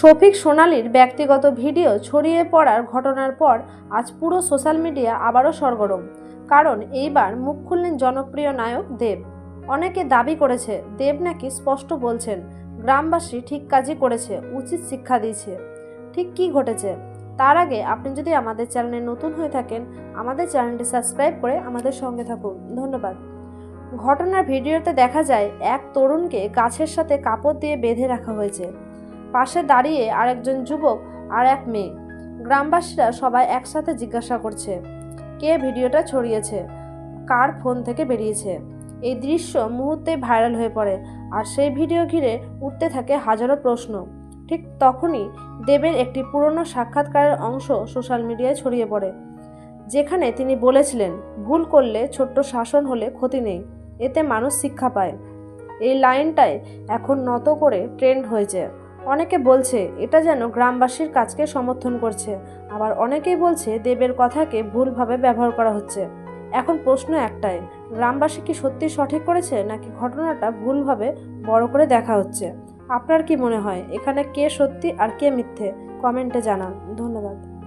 শফিক সোনালির ব্যক্তিগত ভিডিও ছড়িয়ে পড়ার ঘটনার পর আজ পুরো সোশ্যাল মিডিয়া আবারও সরগরম। কারণ এইবার মুখ খুললেন জনপ্রিয় নায়ক দেব। অনেকে দাবি করেছে, দেব নাকি স্পষ্ট বলছেন, গ্রামবাসী ঠিক কাজই করেছে, উচিত শিক্ষা দিয়েছে। ঠিক কি ঘটেছে? তার আগে আপনি যদি আমাদের চ্যানেলে নতুন হয়ে থাকেন, আমাদের চ্যানেলটি সাবস্ক্রাইব করে আমাদের সঙ্গে থাকুন। ধন্যবাদ। ঘটনার ভিডিওতে দেখা যায়, এক তরুণকে গাছের সাথে কাপড় দিয়ে বেঁধে রাখা হয়েছে। পাশে দাঁড়িয়ে আরেকজন যুবক আর এক মেয়ে। গ্রামবাসীরা সবাই একসাথে জিজ্ঞাসা করছে, কে ভিডিওটা ছড়িয়েছে? কার ফোন থেকে বেরিয়েছে? এই দৃশ্য মুহূর্তে ভাইরাল হয়ে পড়ে আর সেই ভিডিও ঘিরে উঠতে থাকে হাজারো প্রশ্ন। ঠিক তখনই দেবের একটি পুরনো সাক্ষাৎকারের অংশ সোশ্যাল মিডিয়ায় ছড়িয়ে পড়ে, যেখানে তিনি বলেছিলেন, ভুল করলে ছোট্ট শাসন হলে ক্ষতি নেই, এতে মানুষ শিক্ষা পায়। এই লাইনটাই এখন নত করে ট্রেন্ড হয়েছে। অনেকে বলছে, এটা যেন গ্রামবাসীর কাজকে সমর্থন করছে। আবার অনেকেই বলছে, দেবের কথাকে ভুলভাবে ব্যবহার করা হচ্ছে। এখন প্রশ্ন একটাই, গ্রামবাসী কি সত্যি সঠিক করেছে, নাকি ঘটনাটা ভুলভাবে বড় করে দেখা হচ্ছে? আপনার কি মনে হয়, এখানে কে সত্যি আর কে মিথ্যে? কমেন্টে জানান। ধন্যবাদ।